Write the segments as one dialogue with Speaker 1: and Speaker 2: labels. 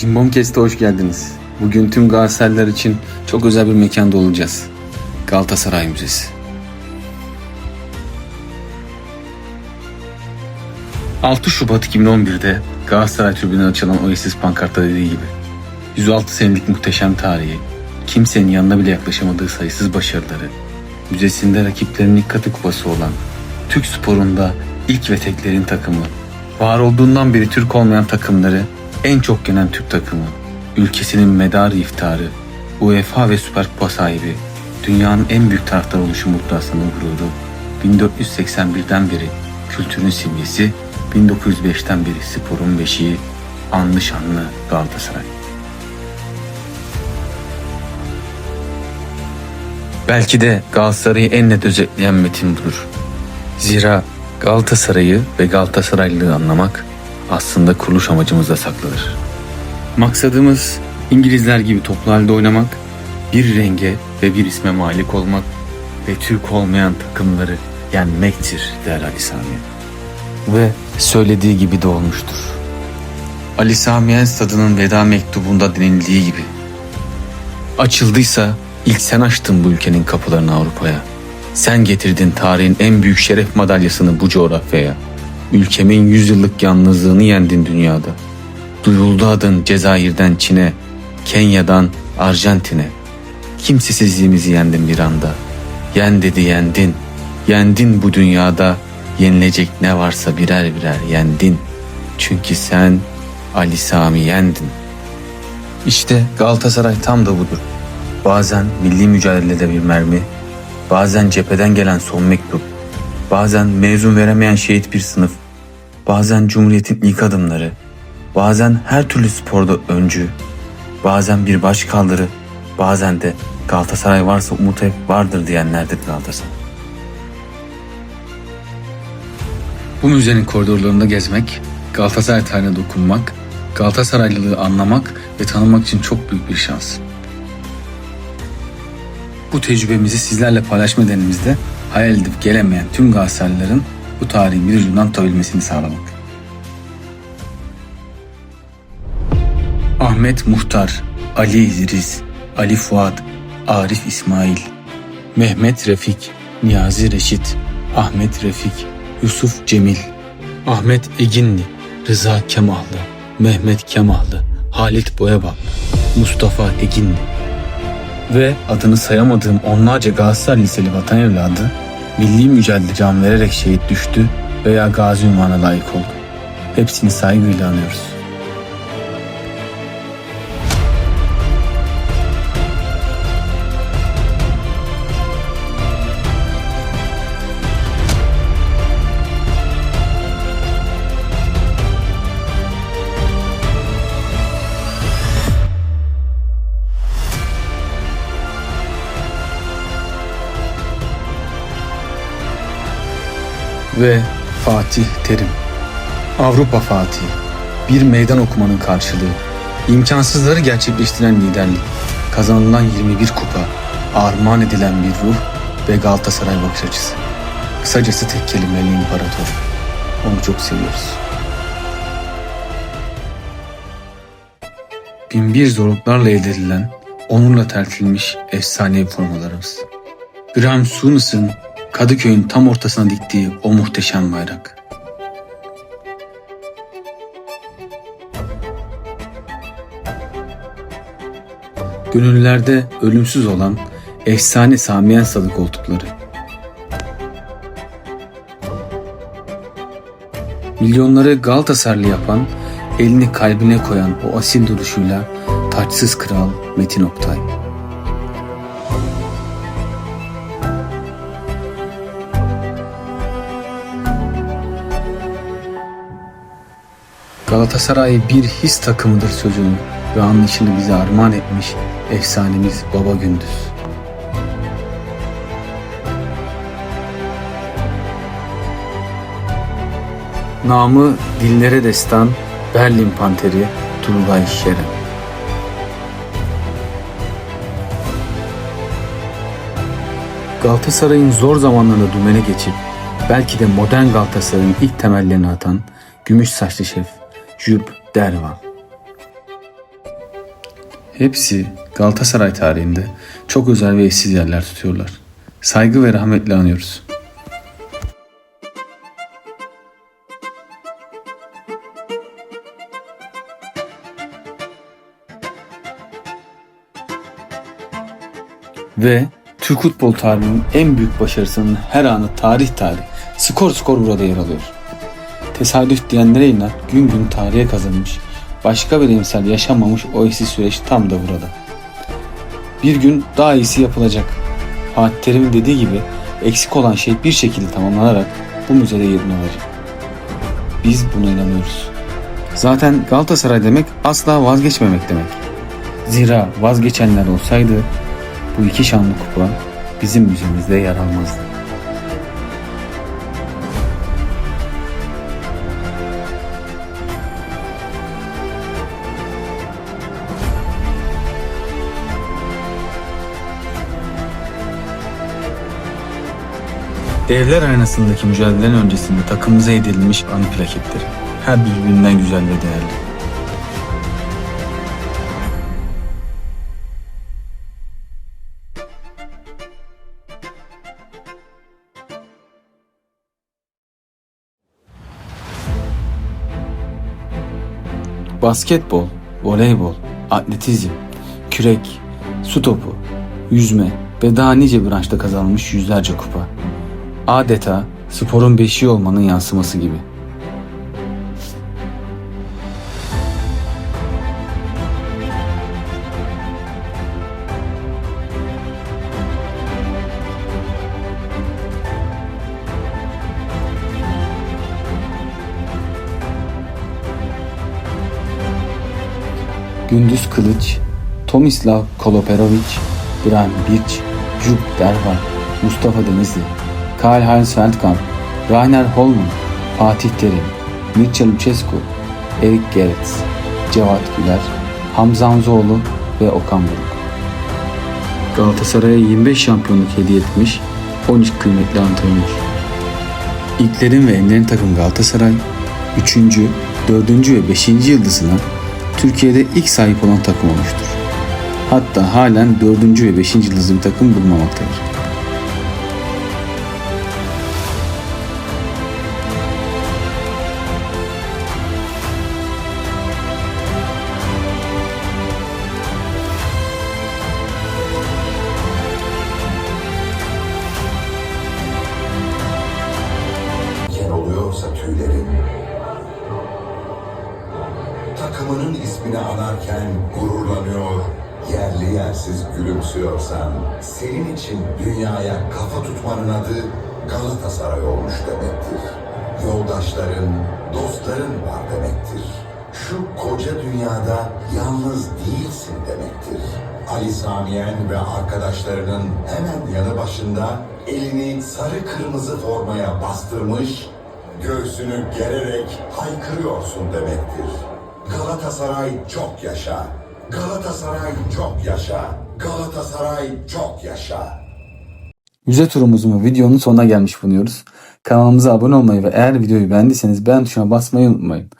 Speaker 1: Cimbom Kest'e hoş geldiniz. Bugün tüm Galatasaraylılar için çok özel bir mekanda olacağız. Galatasaray Müzesi. ...6 Şubat 2011'de Galatasaray tribününe açılan o eşsiz pankartta dediği gibi... ...106 senelik muhteşem tarihi... ...kimsenin yanına bile yaklaşamadığı sayısız başarıları... ...müzesinde rakiplerinin katı kupası olan... ...Türk sporunda ilk ve teklerin takımı... ...var olduğundan beri Türk olmayan takımları en çok yenen Türk takımı, ülkesinin medarı iftarı, UEFA ve Süper Kupa sahibi, dünyanın en büyük taraftar oluşu Mutlu Aslan'ın gururu, 1481'den beri kültürün simgesi, 1905'ten beri sporun beşiği, anlı şanlı Galatasaray. Belki de Galatasaray'ı en net özetleyen metin budur. Zira Galatasaray'ı ve Galatasaraylılığı anlamak aslında kuruluş amacımızda saklıdır. Maksadımız İngilizler gibi toplu halde oynamak, bir renge ve bir isme malik olmak ve Türk olmayan takımları yenmektir der Ali Sami. Ve söylediği gibi de olmuştur. Ali Sami stadının veda mektubunda denildiği gibi. Açıldıysa ilk sen açtın bu ülkenin kapılarını Avrupa'ya. Sen getirdin tarihin en büyük şeref madalyasını bu coğrafyaya. Ülkemin yüzyıllık yalnızlığını yendin dünyada. Duyuldu adın Cezayir'den Çin'e, Kenya'dan Arjantin'e. Kimsesizliğimizi yendin bir anda. Yen dedi yendin. Yendin bu dünyada. Yenilecek ne varsa birer birer yendin. Çünkü sen Ali Sami yendin. İşte Galatasaray tam da budur. Bazen milli mücadelede bir mermi, bazen cepheden gelen son mektup, bazen mezun veremeyen şehit bir sınıf, bazen Cumhuriyet'in ilk adımları, bazen her türlü sporda öncü, bazen bir baş kaldırı, bazen de Galatasaray varsa umut hep vardır diyenlerdir Galatasaray. Bu müzenin koridorlarında gezmek, Galatasaray tarihine dokunmak, Galatasaraylılığı anlamak ve tanımak için çok büyük bir şans. Bu tecrübemizi sizlerle paylaşma denimizde hayal edip gelemeyen tüm Galatasaraylıların bu tarihin bir ucundan tutabilmesini sağlamak. Ahmet Muhtar, Ali İdris, Ali Fuat, Arif İsmail, Mehmet Refik, Niyazi Reşit, Ahmet Refik, Yusuf Cemil, Ahmet Eginli, Rıza Kemahlı, Mehmet Kemahlı, Halit Boyabaklı, Mustafa Eginli, ve adını sayamadığım onlarca Galatasaray Liseli vatan evladı milli mücadele can vererek şehit düştü veya gazi ünvanına layık oldu. Hepsini saygıyla anıyoruz. Ve Fatih Terim. Avrupa Fatih. Bir meydan okumanın karşılığı. İmkansızları gerçekleştiren liderlik. Kazanılan 21 kupa. Armağan edilen bir ruh ve Galatasaray bakış açısı. Kısacası tek kelimeyle imparator. Onu çok seviyoruz. Binbir zorluklarla elde edilen, onurla tertilmiş efsanevi formalarımız. Graham Souness'ın Kadıköy'ün tam ortasına diktiği o muhteşem bayrak. Gönüllerde ölümsüz olan efsane Samiyen Salı koltukları. Milyonları Galatasaraylı yapan, elini kalbine koyan o asil duruşuyla taçsız kral Metin Oktay. Galatasaray bir his takımıdır sözünü ve anlayışını bize armağan etmiş efsanemiz Baba Gündüz. Namı dillere destan Berlin Panteri Turgay Şeren. Galatasaray'ın zor zamanlarında dümene geçip belki de modern Galatasaray'ın ilk temellerini atan gümüş saçlı şef Jules Derval. Hepsi Galatasaray tarihinde çok özel ve eşsiz yerler tutuyorlar. Saygı ve rahmetle anıyoruz. Ve Türk futbol tarihinin en büyük başarısının her anı tarih tarih, skor skor burada yer alıyor. Tesadüf diyenlere inat gün gün tarihe kazanmış, başka bir emsal yaşanmamış o eşsiz süreç tam da burada. Bir gün daha iyisi yapılacak. Fatih Terim'in dediği gibi eksik olan şey bir şekilde tamamlanarak bu müzede yerini alacak. Biz buna inanıyoruz. Zaten Galatasaray demek asla vazgeçmemek demek. Zira vazgeçenler olsaydı bu iki şanlı kupa bizim müzemizde yer almazdı. Devler arenasındaki mücadelelerin öncesinde takımımıza edilmiş anı plaketleri. Her birbirinden güzel ve değerli. Basketbol, voleybol, atletizm, kürek, su topu, yüzme ve daha nice branşta kazanılmış yüzlerce kupa. Adeta sporun beşiği olmanın yansıması gibi. Gündüz Kılıç, Tomislav Koloperovic, Brian Birch, Jupp Derval, Mustafa Denizli, Karl-Heinz Feldkamp, Rainer Holman, Fatih Terim, Mircea Lucescu, Erik Gerets, Cevat Güler, Hamza Hamzoğlu ve Okan Buruk. Galatasaray'a 25 şampiyonluk hediye etmiş 13 kıymetli antrenör. İlklerin ve enlerin takım Galatasaray, 3. 4. ve 5. yıldızına Türkiye'de ilk sahip olan takım olmuştur. Hatta halen 4. ve 5. yıldızlı bir takım bulunmamaktadır.
Speaker 2: Tüylerin Takımının ismini anarken gururlanıyor. Yerli yersiz gülümsüyorsan Senin için dünyaya kafa tutmanın adı Galatasaray olmuş demektir. Yoldaşların, dostların var demektir. Şu koca dünyada yalnız değilsin demektir. Ali Samiyen ve arkadaşlarının hemen yanı başında elini sarı kırmızı formaya bastırmış, göğsünü gererek haykırıyorsun demektir. Galatasaray çok yaşa. Galatasaray çok yaşa. Galatasaray çok yaşa.
Speaker 1: Müze turumuzun videonun sonuna gelmiş bulunuyoruz. Kanalımıza abone olmayı ve eğer videoyu beğendiyseniz beğen tuşuna basmayı unutmayın.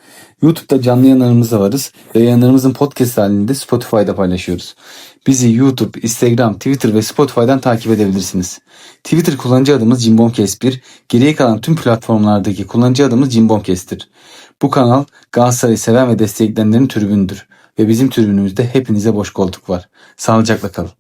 Speaker 1: YouTube'da canlı yayınlarımızda varız ve yayınlarımızın podcast halinde Spotify'da paylaşıyoruz. Bizi YouTube, Instagram, Twitter ve Spotify'dan takip edebilirsiniz. Twitter kullanıcı adımız Cimbomcast1, geriye kalan tüm platformlardaki kullanıcı adımız Cimbomcast'tir. Bu kanal Galatasaray'ı seven ve destekleyenlerin tribündür ve bizim tribünümüzde hepinize boş koltuk var. Sağlıcakla kalın.